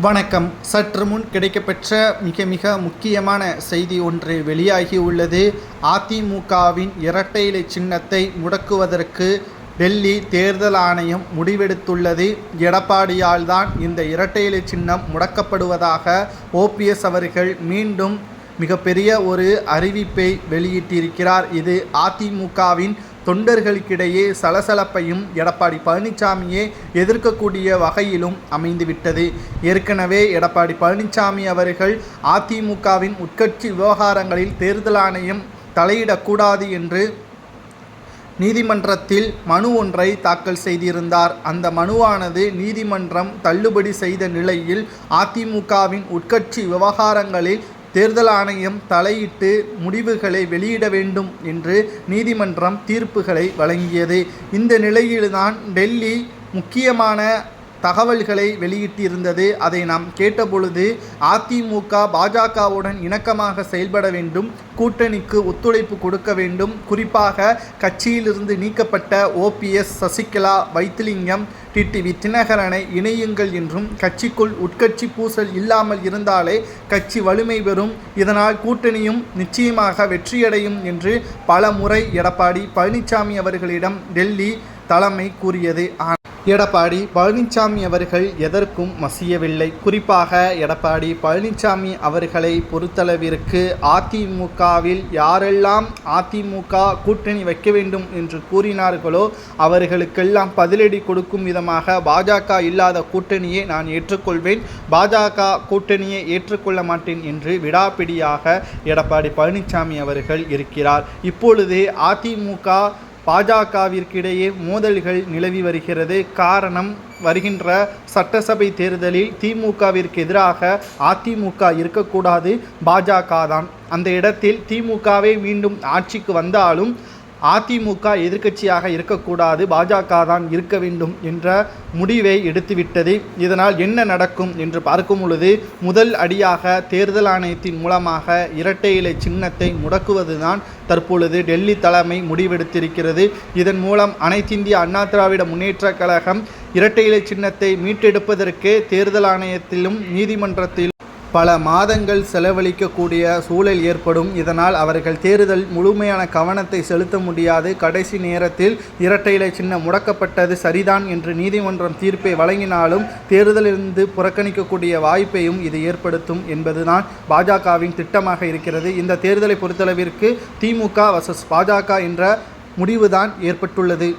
வணக்கம். சற்று முன் கிடைக்கப்பெற்ற மிக மிக முக்கியமான செய்தி ஒன்று வெளியாகி உள்ளது. அதிமுகவின் இரட்டை இலை சின்னத்தை முடக்குவதற்கு டெல்லி தேர்தல் ஆணையம் முடிவெடுத்துள்ளது. எடப்பாடியால் தான் இந்த இரட்டை இலை சின்னம் முடக்கப்படுவதாக ஓபிஎஸ் அவர்கள் மீண்டும் மிகப்பெரிய ஒரு அறிவிப்பை வெளியிட்டிருக்கிறார். இது அதிமுகவின் தொண்டர்களுக்கிடையே சலசலப்பையும் எடப்பாடி பழனிசாமியே எதிர்க்கக்கூடிய வகையிலும் அமைந்துவிட்டது. ஏற்கனவே எடப்பாடி பழனிசாமி அவர்கள் அதிமுகவின் உட்கட்சி விவகாரங்களில் தேர்தல் ஆணையம் தலையிடக்கூடாது என்று நீதிமன்றத்தில் மனு ஒன்றை தாக்கல் செய்திருந்தார். அந்த மனுவானது நீதிமன்றம் தள்ளுபடி செய்த நிலையில் அதிமுகவின் உட்கட்சி விவகாரங்களில் தேர்தல் ஆணையம் தலையிட்டு முடிவுகளை வெளியிட வேண்டும் என்று நீதிமன்றம் தீர்ப்புகளை வழங்கியது. இந்த நிலையில்தான் டெல்லி முக்கியமான தகவல்களை வெளியிட்டிருந்தது. அதை நாம் கேட்டபொழுது அதிமுக பாஜகவுடன் இணக்கமாக செயல்பட வேண்டும் கூட்டணிக்கு ஒத்துழைப்பு கொடுக்க வேண்டும். குறிப்பாக கட்சியிலிருந்து நீக்கப்பட்ட ஓபிஎஸ் சசிகலா வைத்திலிங்கம் டிடிவி தினகரனை இணையுங்கள் என்றும் கட்சிக்குள் உட்கட்சி பூசல் இல்லாமல் இருந்தாலே கட்சி வலிமை பெறும். இதனால் கூட்டணியும் நிச்சயமாக வெற்றியடையும் என்று பல முறை எடப்பாடி பழனிசாமி அவர்களிடம் டெல்லி தலைமை கூறியது. ஆனால் எடப்பாடி பழனிசாமி அவர்கள் எதற்கும் மசியவில்லை. குறிப்பாக எடப்பாடி பழனிசாமி அவர்களை பொறுத்தளவிற்கு அதிமுகவில் யாரெல்லாம் அதிமுக கூட்டணி வைக்க வேண்டும் என்று கூறினார்களோ அவர்களுக்கெல்லாம் பதிலடி கொடுக்கும் விதமாக பாஜக இல்லாத கூட்டணியை நான் ஏற்றுக்கொள்வேன். பாஜக கூட்டணியை ஏற்றுக்கொள்ள மாட்டேன் என்று விடாப்பிடியாக எடப்பாடி பழனிசாமி அவர்கள் இருக்கிறார். இப்பொழுது அதிமுக பாஜகவிற்கிடையே மோதல்கள் நிலவி வருகிறது. காரணம் வருகின்ற சட்டசபை தேர்தலில் திமுகவிற்கு எதிராக அதிமுக இருக்கக்கூடாது. பாஜக தான் அந்த இடத்தில் திமுகவே மீண்டும் ஆட்சிக்கு வந்தாலும் அதிமுக எதிர்க்கட்சியாக இருக்கக்கூடாது பாஜக தான் இருக்க வேண்டும் என்ற முடிவை எடுத்துவிட்டது. இதனால் என்ன நடக்கும் என்று பார்க்கும் பொழுது முதல் அடியாக தேர்தல் ஆணையத்தின் மூலமாக இரட்டை இலை சின்னத்தை முடக்குவதுதான் தற்பொழுது டெல்லி தலைமை முடிவெடுத்திருக்கிறது. இதன் மூலம் அனைத்திந்திய அண்ணா திராவிட முன்னேற்றக் கழகம் இரட்டை இலை சின்னத்தை மீட்டெடுப்பதற்கு தேர்தல் ஆணையத்திலும் நீதிமன்றத்திலும் பல மாதங்கள் செலவழிக்கக்கூடிய சூழல் ஏற்படும். இதனால் அவர்கள் தேர்தல் முழுமையான கவனத்தை செலுத்த முடியாது. கடைசி நேரத்தில் இரட்டையில சின்னம் முடக்கப்பட்டது சரிதான் என்று நீதிமன்றம் தீர்ப்பை வழங்கினாலும் தேர்தலிலிருந்து புறக்கணிக்கக்கூடிய வாய்ப்பையும் இது ஏற்படுத்தும் என்பதுதான் பாஜகவின் திட்டமாக இருக்கிறது. இந்த தேர்தலை பொறுத்தளவிற்கு திமுக வசஸ் பாஜக என்ற முடிவுதான் ஏற்பட்டுள்ளது.